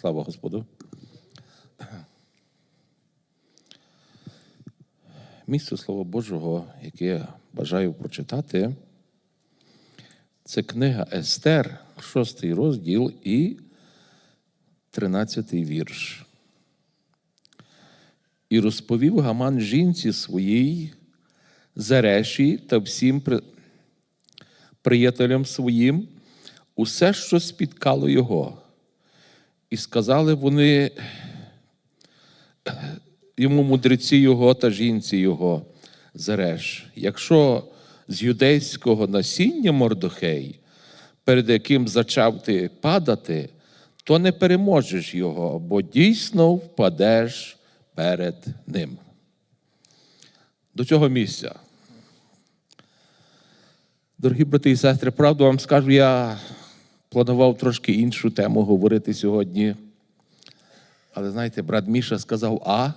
Слава Господу. Місце Слова Божого, яке я бажаю прочитати, це книга Естер, шостий розділ і тринадцятий вірш. І розповів Гаман жінці своїй, Зареші та всім при- приятелям своїм усе, що спіткало його. І сказали вони йому мудреці його та жінці його Зареш, якщо з юдейського насіння Мордохей, перед яким зачав ти падати, то не переможеш його, бо дійсно впадеш перед ним. До цього місця. Дорогі брати і сестри, правду вам скажу, я планував трошки іншу тему говорити сьогодні. Але знаєте, брат Міша сказав А,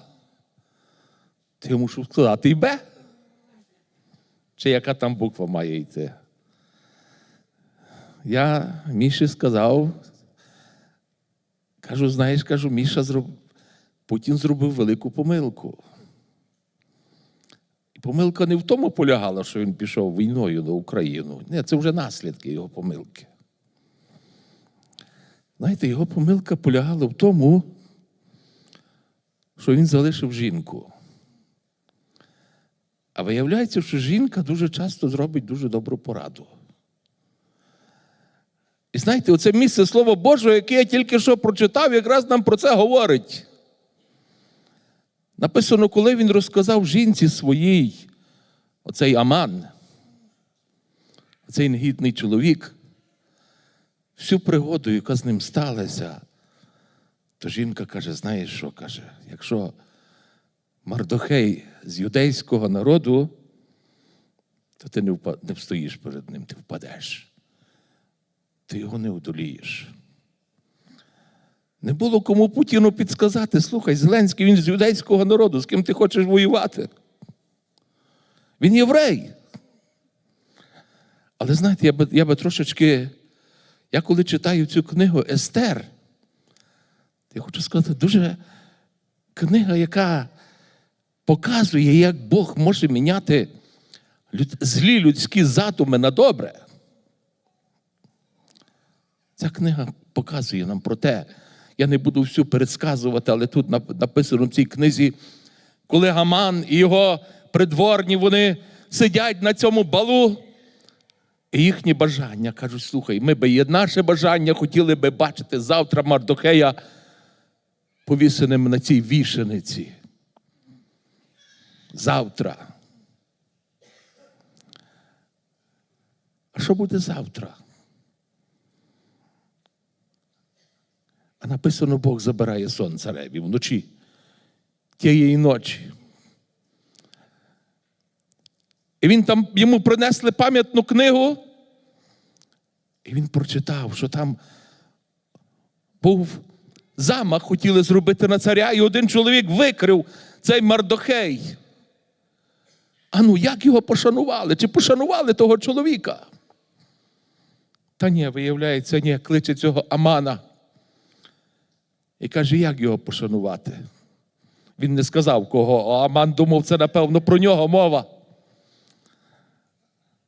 то я мушу сказати і Б. Чи яка там буква має йти? Я Міші сказав, кажу, знаєш, кажу, Міша зроб... Путін зробив велику помилку. І помилка не в тому полягала, що він пішов війною на Україну. Ні, це вже наслідки його помилки. Знаєте, його помилка полягала в тому, що він залишив жінку. А виявляється, що жінка дуже часто зробить дуже добру пораду. І знаєте, оце місце Слова Божого, яке я тільки що прочитав, якраз нам про це говорить. Написано, коли він розказав жінці своїй, оцей Аман, оцей негідний чоловік, всю пригоду, яка з ним сталася, то жінка каже: знаєш що каже, якщо Мардохей з юдейського народу, то ти не, впа- не встоїш перед ним, ти впадеш. Ти його не одолієш. Не було кому Путіну підсказати, слухай, Зеленський, він з юдейського народу, з ким ти хочеш воювати. Він єврей. Але знаєте, я би, я би трошечки, я коли читаю цю книгу Естер, я хочу сказати, дуже книга, яка показує, як Бог може міняти злі людські задуми на добре. Ця книга показує нам про те. Я не буду всю пересказувати, але тут написано в цій книзі, коли Гаман і його придворні вони сидять на цьому балу, і їхні бажання кажуть: слухай, ми би є наше бажання хотіли би бачити завтра Мардохея повісеним на цій вішениці. Завтра. А що буде завтра? А написано, Бог забирає сон цареві вночі тієї ночі. І він там йому принесли пам'ятну книгу, і він прочитав, що там був замах, хотіли зробити на царя, і один чоловік викрив цей Мардохей. А ну як його пошанували? Чи пошанували того чоловіка? Та ні, виявляється, ні, кличе цього Амана. І каже, як його пошанувати? Він не сказав кого, а Аман думав, це напевно про нього мова.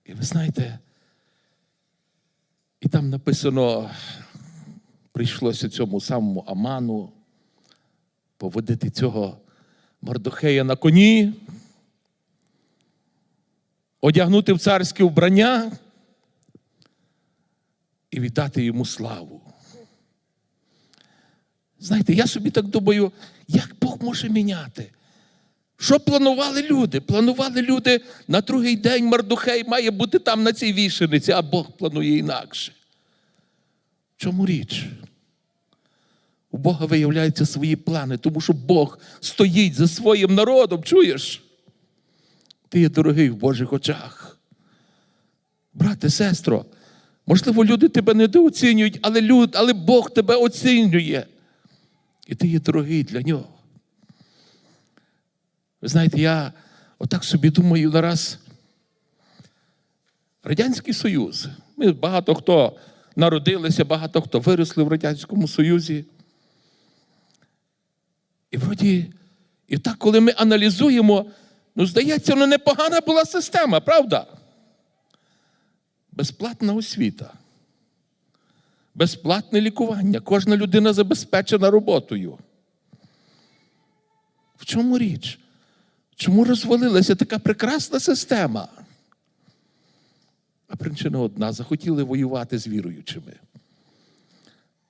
І ви знаєте, і там написано, прийшлося цьому самому Аману поводити цього Мардохея на коні, одягнути в царське вбрання і віддати йому славу. Знаєте, я собі так думаю, як Бог може міняти? Що планували люди? Планували люди на другий день Мардухей має бути там на цій вішениці, а Бог планує інакше. В чому річ? У Бога виявляються свої плани, тому що Бог стоїть за своїм народом, чуєш? Ти є дорогий в Божих очах. Брате, сестро, можливо, люди тебе недооцінюють, але, люд, але Бог тебе оцінює. І ти є дорогий для нього. Ви знаєте, я отак собі думаю нараз. Радянський Союз. Ми багато хто народилися, багато хто виросли в Радянському Союзі. І вроді, і так, коли ми аналізуємо, ну, здається, ну непогана була система, правда? Безплатна освіта, безплатне лікування. Кожна людина забезпечена роботою. В чому річ? Чому розвалилася така прекрасна система? А причина одна: захотіли воювати з віруючими.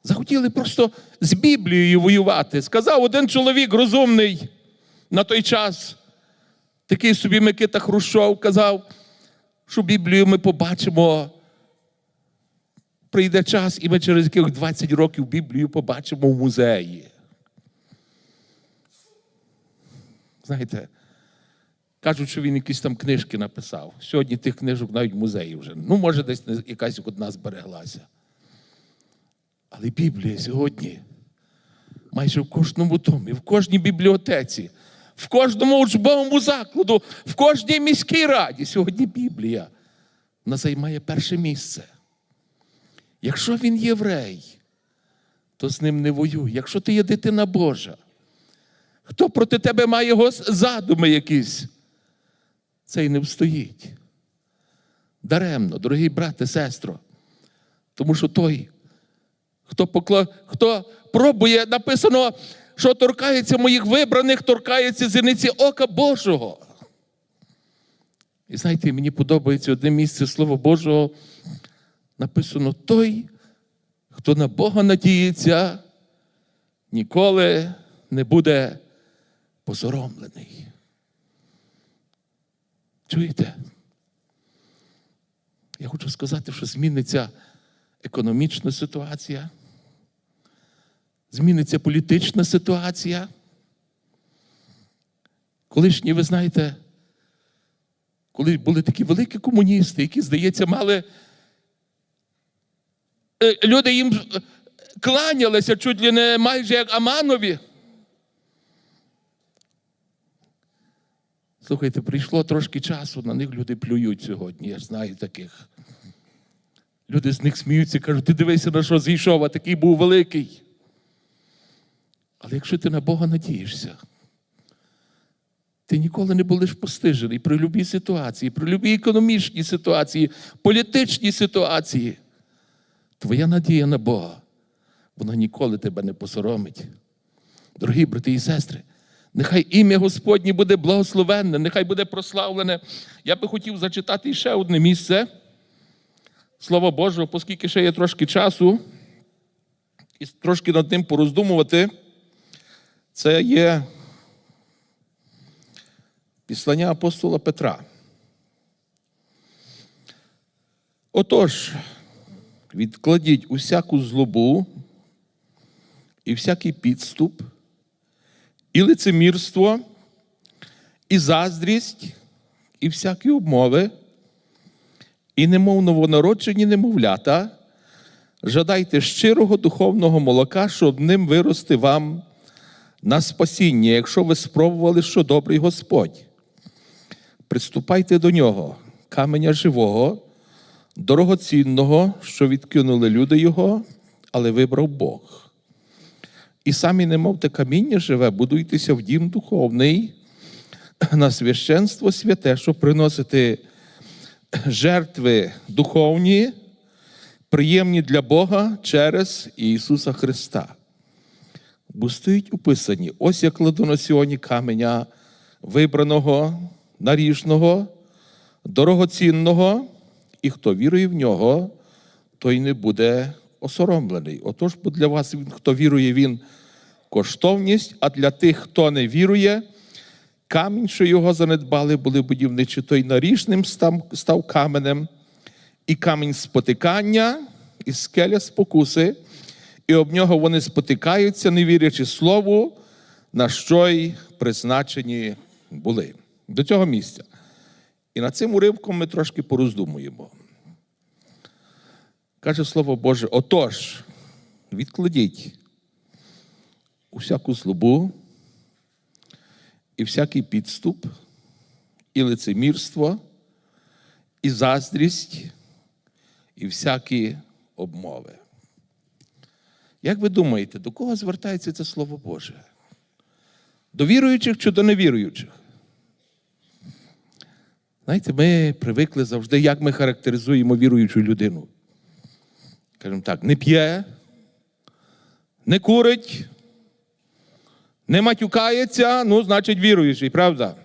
Захотіли просто з Біблією воювати. Сказав один чоловік розумний на той час, такий собі Микита Хрущов, казав, що Біблію ми побачимо. Прийде час, і ми через яких 20 років Біблію побачимо в музеї. Знаєте, кажуть, що він якісь там книжки написав. Сьогодні тих книжок навіть в музеї вже. Ну, може, десь якась одна збереглася. Але Біблія сьогодні майже в кожному домі, в кожній бібліотеці, в кожному учбовому закладу, в кожній міській раді. Сьогодні Біблія вона займає перше місце. Якщо він єврей, то з ним не воюй. Якщо ти є дитина Божа, хто проти тебе має задуми якісь, цей не встоїть. Даремно, дорогі брате, сестро. Тому що той, хто, покла... хто пробує, написано, що торкається моїх вибраних, торкається зіниці ока Божого. І знаєте, мені подобається одне місце Слова Божого. Написано: той, хто на Бога надіється, ніколи не буде позоромлений. Чуєте? Я хочу сказати, що зміниться економічна ситуація, зміниться політична ситуація. Колишні, ви знаєте, коли були такі великі комуністи, які, здається, мали. е, Люди їм е, кланялися чуть ли не майже як Аманові. Слухайте, прийшло трошки часу, на них люди плюють сьогодні. Я знаю таких. Люди з них сміються, кажуть, ти дивися, на що зійшов, а такий був великий. Але якщо ти на Бога надієшся, ти ніколи не будеш постижений при будь-якій ситуації, при будь-якій економічній ситуації, політичній ситуації. Твоя надія на Бога, вона ніколи тебе не посоромить. Дорогі брати і сестри, нехай ім'я Господнє буде благословенне, нехай буде прославлене. Я би хотів зачитати ще одне місце. Слава Божого, оскільки ще є трошки часу, і трошки над ним пороздумувати, це є післання апостола Петра. Отож, відкладіть усяку злобу і всякий підступ, і лицемірство, і заздрість, і всякі обмови, і немов новонароджені немовлята, жадайте щирого духовного молока, щоб ним вирости вам на спасіння, якщо ви спробували, що добрий Господь. Приступайте до нього, каменя живого, дорогоцінного, що відкинули люди його, але вибрав Бог. І самі, немов те каміння живе, будуйтеся в дім духовний, на священство святе, щоб приносити жертви духовні, приємні для Бога через Ісуса Христа. Бо стоїть у Писанні, ось я кладу на сьогодні каменя вибраного, наріжного, дорогоцінного, і хто вірує в нього, той не буде осоромлений. Отож, бо для вас, хто вірує, він коштовність, а для тих, хто не вірує, камінь, що його занедбали, були будівничі, той наріжним став, став каменем, і камінь спотикання, і скеля спокуси, і об нього вони спотикаються, не вірячи слову, на що й призначені були. До цього місця. І над цим уривком ми трошки пороздумуємо. Каже Слово Боже: отож, відкладіть усяку злобу, і всякий підступ, і лицемірство, і заздрість, і всякі обмови. Як ви думаєте, до кого звертається це Слово Боже? До віруючих чи до невіруючих? Знаєте, ми привикли завжди, як ми характеризуємо віруючу людину. Кажемо так, не п'є, не курить, не матюкається, ну, значить, віруючий, правда?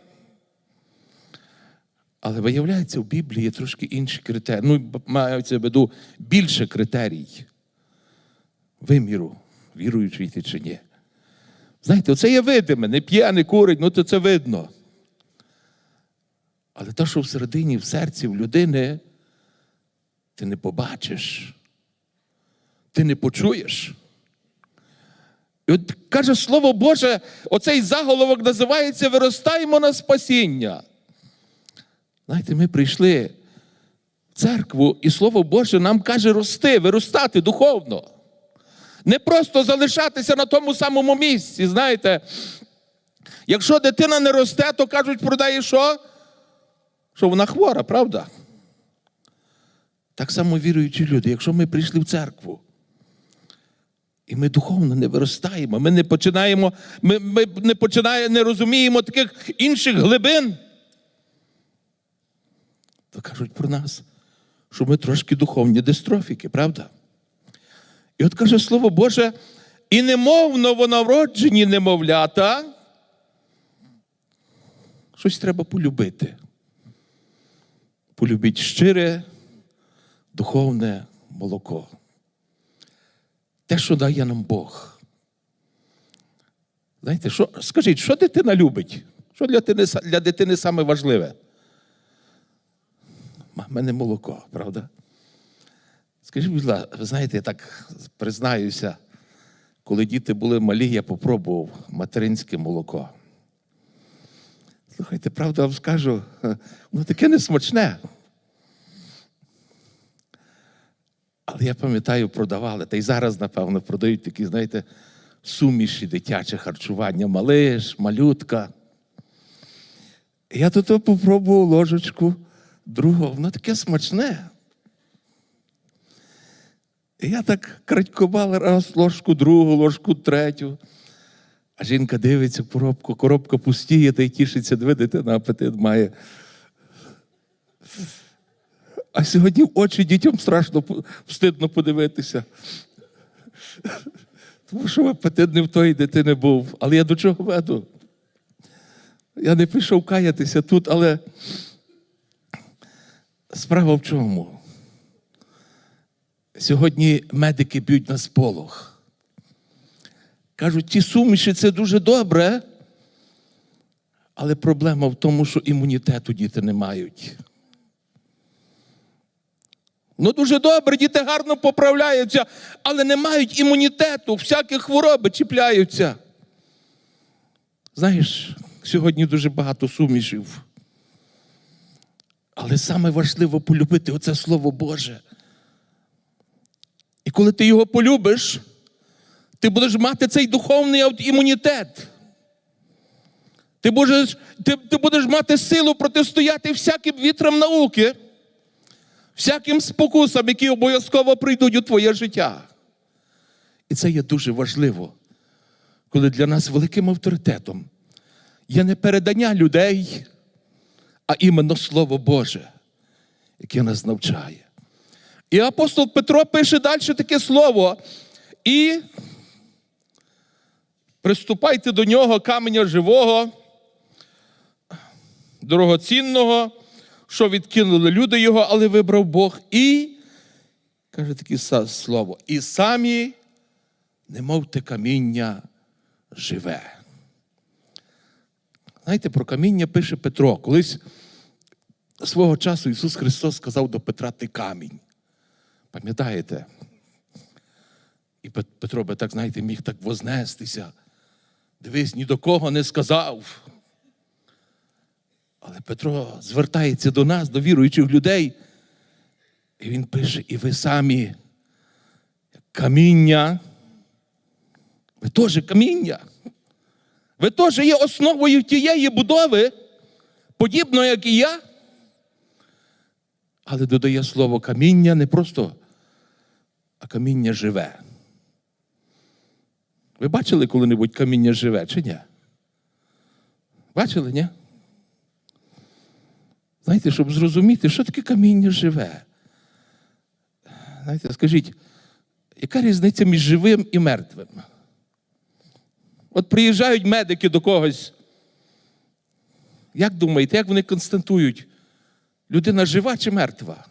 Але виявляється, в Біблії є трошки інші критерії. Ну, мається в виду більше критерій виміру, віруючий ти чи ні. Знаєте, оце є видиме, не п'є, не курить, ну то це видно. Але те, що всередині, в серці, в людини, ти не побачиш, ти не почуєш. І от каже Слово Боже, оцей заголовок називається Виростаємо на спасіння. Знаєте, ми прийшли в церкву, і Слово Боже нам каже рости, виростати духовно. Не просто залишатися на тому самому місці. Знаєте, якщо дитина не росте, то кажуть про неї що? Що вона хвора, правда? Так само віруючі люди, якщо ми прийшли в церкву, і ми духовно не виростаємо, ми не починаємо, ми, ми не починаємо, не розуміємо таких інших глибин, то кажуть про нас, що ми трошки духовні дистрофіки, правда? І от каже Слово Боже, і немов новонароджені немовлята, щось треба полюбити. Полюбіть щире, духовне молоко. Те, що дає нам Бог. Знаєте, що, скажіть, що дитина любить? Що для дитини, для дитини саме важливе? Мамине молоко, правда? Скажіть, будь ласка, ви знаєте, я так признаюся, коли діти були малі, я попробував материнське молоко. Слухайте, правда вам скажу, воно таке несмачне. Але я пам'ятаю, продавали, та й зараз, напевно, продають такі, знаєте, суміші дитяче харчування, малиш, малютка. Я тут попробував ложечку другого, воно таке смачне. Я так крадькував раз ложку другу, ложку третю. А жінка дивиться коробку, коробка пустіє та й тішиться, дві дитина апетит має. А сьогодні очі дітям страшно встидно подивитися. Тому що апетит не в тої дитини був. Але я до чого веду? Я не прийшов каятися тут, але справа в чому? Сьогодні медики б'ють на сполох. Кажуть, ті суміші це дуже добре, але проблема в тому, що імунітету діти не мають. Ну, дуже добре, діти гарно поправляються, але не мають імунітету, всякі хвороби чіпляються. Знаєш, сьогодні дуже багато сумішів. Але саме важливо полюбити оце Слово Боже. І коли ти його полюбиш, ти будеш мати цей духовний імунітет. Ти будеш, ти, ти будеш мати силу протистояти всяким вітрам науки, всяким спокусам, які обов'язково прийдуть у твоє життя. І це є дуже важливо, коли для нас великим авторитетом є не передання людей, а іменно Слово Боже, яке нас навчає. І апостол Петро пише далі таке слово. І приступайте до нього каменя живого, дорогоцінного, що відкинули люди його, але вибрав Бог. І каже таке слово. І самі, немовте каміння живе. Знаєте, про каміння пише Петро. Колись свого часу Ісус Христос сказав до Петра ти камінь. Пам'ятаєте? І Петро би так, знаєте, міг так вознестися. Дивись, ні до кого не сказав. Але Петро звертається до нас, до віруючих людей. І він пише: і ви самі каміння. Ви теж каміння. Ви теж є основою тієї будови, подібно, як і я. Але додає слово каміння не просто, а каміння живе. Ви бачили коли-небудь каміння живе чи ні? Бачили, ні? Знаєте, щоб зрозуміти, що таке каміння живе. Знаєте, скажіть, яка різниця між живим і мертвим? От приїжджають медики до когось. Як думаєте, як вони констатують, людина жива чи мертва?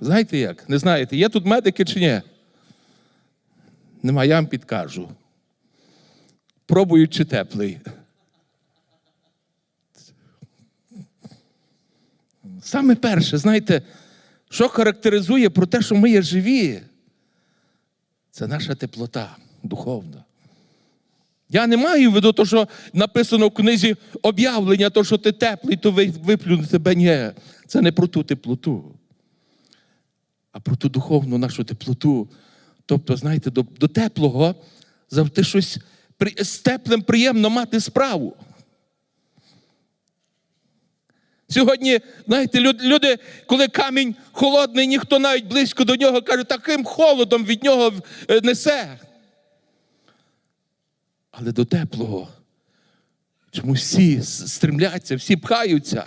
Знаєте як? Не знаєте, є тут медики чи ні? Нема, я вам підкажу. Пробують чи теплий. Саме перше, знаєте, що характеризує про те, що ми є живі, це наша теплота духовна. Я не маю в виду, то, що написано в книзі об'явлення, то, що ти теплий, то ви- виплюну тебе. Ні, це не про ту теплоту, а про ту духовну нашу теплоту. Тобто, знаєте, до, до теплого завжди щось з теплим приємно мати справу. Сьогодні, знаєте, люди, коли камінь холодний, ніхто навіть близько до нього каже, таким холодом від нього е, несе. Але до теплого чомусь всі стремляться, всі пхаються.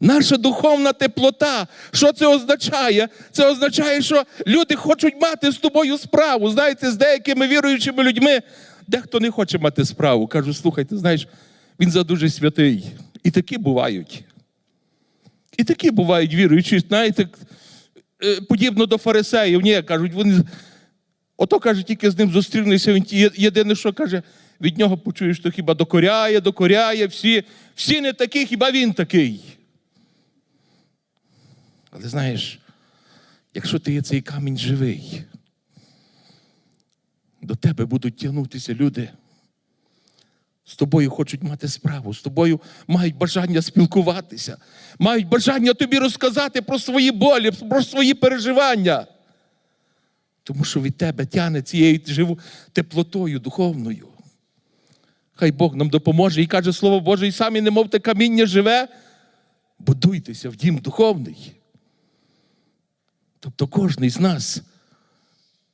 Наша духовна теплота, що це означає? Це означає, що люди хочуть мати з тобою справу. Знаєте, з деякими віруючими людьми дехто не хоче мати справу. Кажу, слухай, ти знаєш, він задуже святий. І такі бувають. І такі бувають віруючі, знаєте, е, подібно до фарисеїв. Ні, кажуть, вони. Ото каже, тільки з ним зустрінешся. Він єдине, що каже, від нього почуєш, що хіба докоряє, докоряє, всі, всі не такі, хіба він такий. Але знаєш, якщо ти є цей камінь живий, до тебе будуть тягнутися люди. З тобою хочуть мати справу, з тобою мають бажання спілкуватися, мають бажання тобі розказати про свої болі, про свої переживання. Тому що від тебе тягне цією живу теплотою духовною. Хай Бог нам допоможе і каже Слово Боже, і самі немов те каміння живе, будуйтеся в дім духовний. Тобто кожен з нас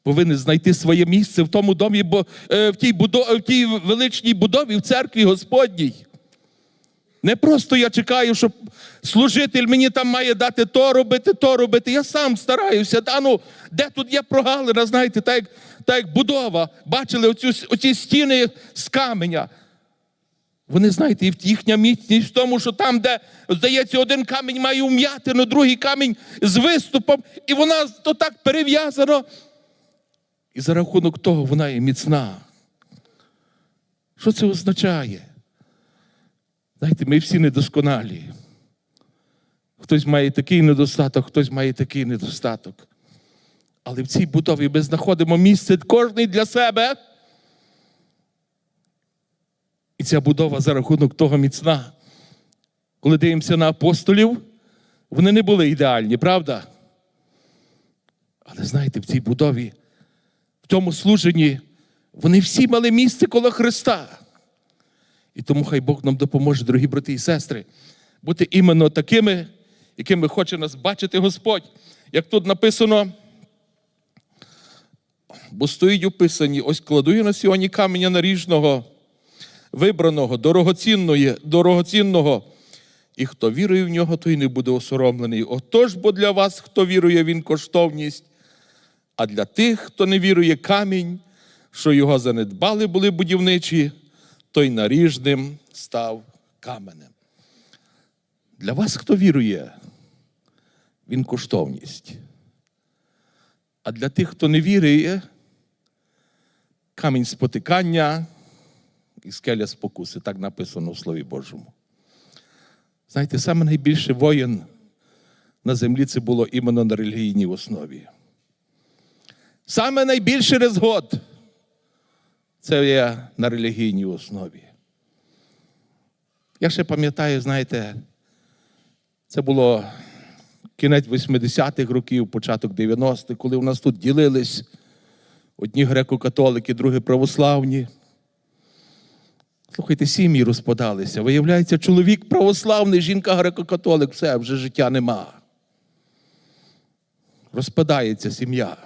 повинен знайти своє місце в тому домі, бо е, в тій, будо, в тій величній будові в церкві Господній. Не просто я чекаю, щоб служитель мені там має дати то робити, то робити. Я сам стараюся. Та, ну, де тут є прогалина, знаєте, так як, так як будова. Бачили оцю, оці стіни з каменя. Вони, знаєте, їхня міцність в тому, що там, де, здається, один камінь має ум'ятину, другий камінь з виступом, і вона то так перев'язано. І за рахунок того вона є міцна. Що це означає? Знаєте, ми всі недосконалі. Хтось має такий недостаток, хтось має такий недостаток. Але в цій будові ми знаходимо місце кожний для себе. І ця будова за рахунок того міцна. Коли дивимося на апостолів, вони не були ідеальні, правда? Але знаєте, в цій будові, в тому служенні, вони всі мали місце коло Христа. І тому хай Бог нам допоможе, дорогі брати і сестри, бути іменно такими, якими хоче нас бачити Господь. Як тут написано, бо стоїть у Писанні, ось кладу я на сьогодні каменя наріжного, вибраного, дорогоцінної, дорогоцінного. І хто вірує в нього, той не буде осоромлений. Отож, бо для вас, хто вірує, він коштовність, а для тих, хто не вірує, камінь, що його занедбали були будівничі, той наріжним став каменем. Для вас, хто вірує, він коштовність. А для тих, хто не вірує, камінь спотикання і скеля спокуси. Так написано в Слові Божому. Знаєте, саме найбільше воїн на землі це було іменно на релігійній основі. Саме найбільший розгод це є на релігійній основі. Я ще пам'ятаю, знаєте, це було кінець 80-х років, початок 90-х, коли у нас тут ділились одні греко-католики, другі православні. Слухайте, сім'ї розпадалися. Виявляється, чоловік православний, жінка греко-католик, все, вже життя нема. Розпадається сім'я.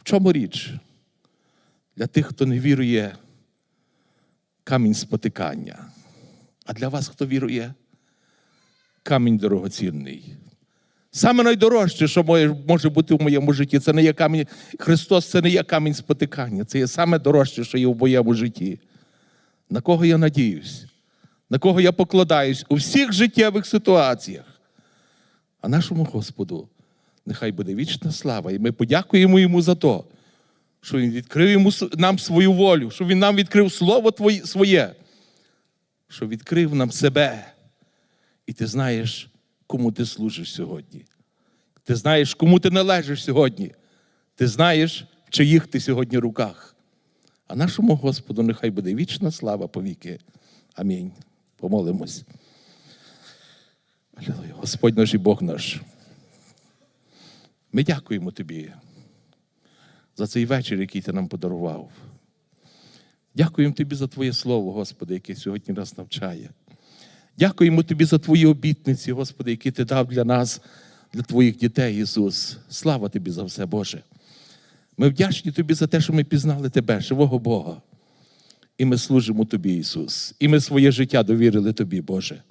В чому річ? Для тих, хто не вірує, камінь спотикання. А для вас, хто вірує, камінь дорогоцінний. Саме найдорожче, що може- бути в моєму житті, це не є камінь. Христос це не є камінь спотикання. Це є саме дорожче, що є в моєму житті. На кого я надіюсь, на кого я покладаюсь у всіх життєвих ситуаціях. А нашому Господу нехай буде вічна слава. І ми подякуємо йому за то, що Він відкрив йому, нам свою волю, що Він нам відкрив Слово Твоє, своє, що відкрив нам себе. І ти знаєш, кому ти служиш сьогодні. Ти знаєш, кому ти належиш сьогодні. Ти знаєш, в чиїх ти сьогодні руках. А нашому Господу нехай буде вічна слава повіки. Амінь. Помолимось. Господь наш і Бог наш. Ми дякуємо Тобі за цей вечір, який ти нам подарував. Дякуємо Тобі за Твоє Слово, Господи, яке сьогодні нас навчає. Дякуємо Тобі за Твої обітниці, Господи, які Ти дав для нас, для Твоїх дітей, Ісус. Слава Тобі за все, Боже. Ми вдячні Тобі за те, що ми пізнали Тебе, живого Бога. І ми служимо Тобі, Ісус. І ми своє життя довірили Тобі, Боже.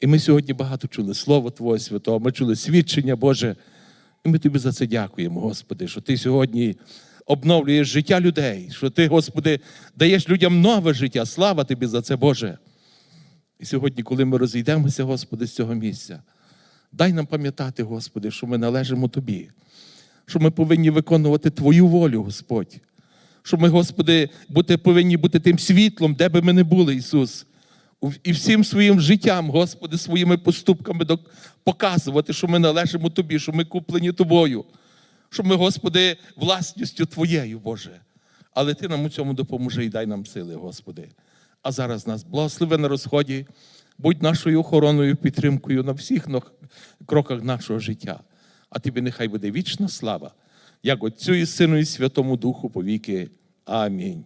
І ми сьогодні багато чули Слово Твоє Святого, ми чули свідчення, Боже. І ми тобі за це дякуємо, Господи, що Ти сьогодні обновлюєш життя людей, що Ти, Господи, даєш людям нове життя. Слава Тобі за це, Боже. І сьогодні, коли ми розійдемося, Господи, з цього місця, дай нам пам'ятати, Господи, що ми належимо Тобі, що ми повинні виконувати Твою волю, Господь. Що ми, Господи, бути, повинні бути тим світлом, де би ми не були, Ісус. І всім своїм життям, Господи, своїми поступками показувати, що ми належимо Тобі, що ми куплені Тобою, що ми, Господи, власністю Твоєю, Боже. Але Ти нам у цьому допоможи і дай нам сили, Господи. А зараз нас благослови на розході, будь нашою охороною, підтримкою на всіх кроках нашого життя. А тобі нехай буде вічна слава, як Отцю і Сину і Святому Духу повіки. Амінь.